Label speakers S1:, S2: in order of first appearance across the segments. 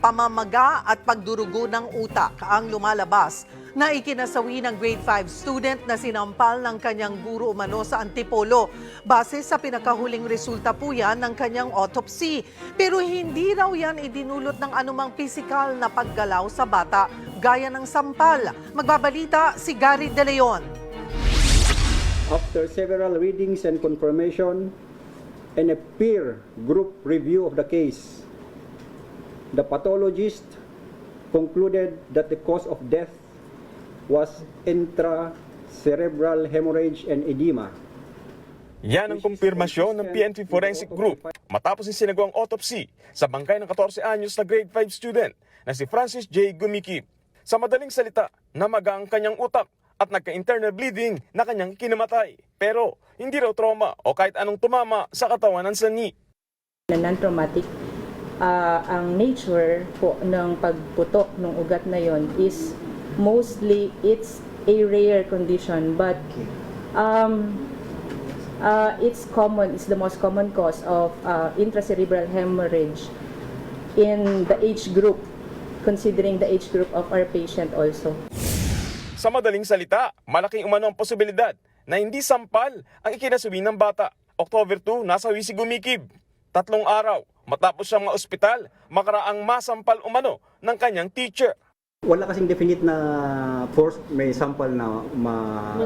S1: pamamaga at pagdurugo ng utak ang lumalabas na ikinasawi ng grade 5 student na sinampal ng kanyang guro umano sa Antipolo. Base sa pinakahuling resulta po yan ng kanyang autopsy. Pero hindi raw yan idinulot ng anumang pisikal na paggalaw sa bata gaya ng sampal. Magbabalita si Gary De Leon.
S2: After several readings and confirmation and a peer group review of the case, the pathologist concluded that the cause of death was intracerebral hemorrhage and edema.
S3: Yan ang kumpirmasyon ng PNP Forensic Group matapos isinagawang autopsy sa bangkay ng 14 anyos na grade 5 student na si Francis J. Gumikib. Sa madaling salita, namaga ang kanyang utak at nagka-internal bleeding na kanyang kinamatay. Pero hindi raw trauma o kahit anong tumama sa katawan ng sani.
S4: na non-traumatic, ah, ang nature po ng pagputok ng ugat na yon is mostly it's a rare condition but um, uh, it's common, it's the most common cause of uh, intracerebral hemorrhage in the age group, considering the age group of our patient also.
S3: Sa madaling salita, malaking umano ang posibilidad na hindi sampal ang ikinasuwi ng bata. October 2, nasawi si Gumikib. Tatlong araw, matapos siyang maospital, makaraang masampal umano ng kanyang teacher.
S2: Wala kasing definite na force, may sample na ma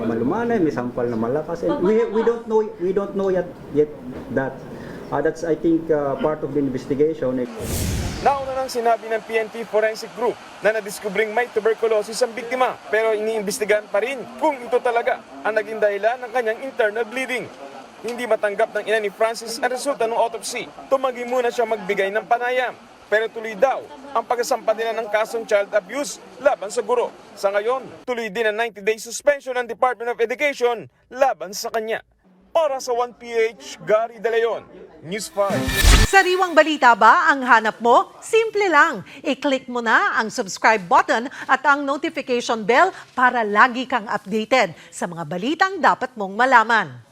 S2: malumanay, may sample na malakas. And we we don't know we don't know yet yet that uh, that's I think uh, part of the investigation.
S3: Nauna nang sinabi ng PNP Forensic Group na nadiskubring may tuberculosis ang biktima pero iniimbestigahan pa rin kung ito talaga ang naging dahilan ng kanyang internal bleeding. Hindi matanggap ng ina ni Francis ang resulta ng autopsy. Tumagi muna siya magbigay ng panayam. Pero tuloy daw ang pagkasampa nila ng kasong child abuse laban sa guro. Sa ngayon, tuloy din ang 90-day suspension ng Department of Education laban sa kanya. Para sa 1PH, Gary De Leon, News 5.
S1: Sariwang balita ba ang hanap mo? Simple lang. I-click mo na ang subscribe button at ang notification bell para lagi kang updated sa mga balitang dapat mong malaman.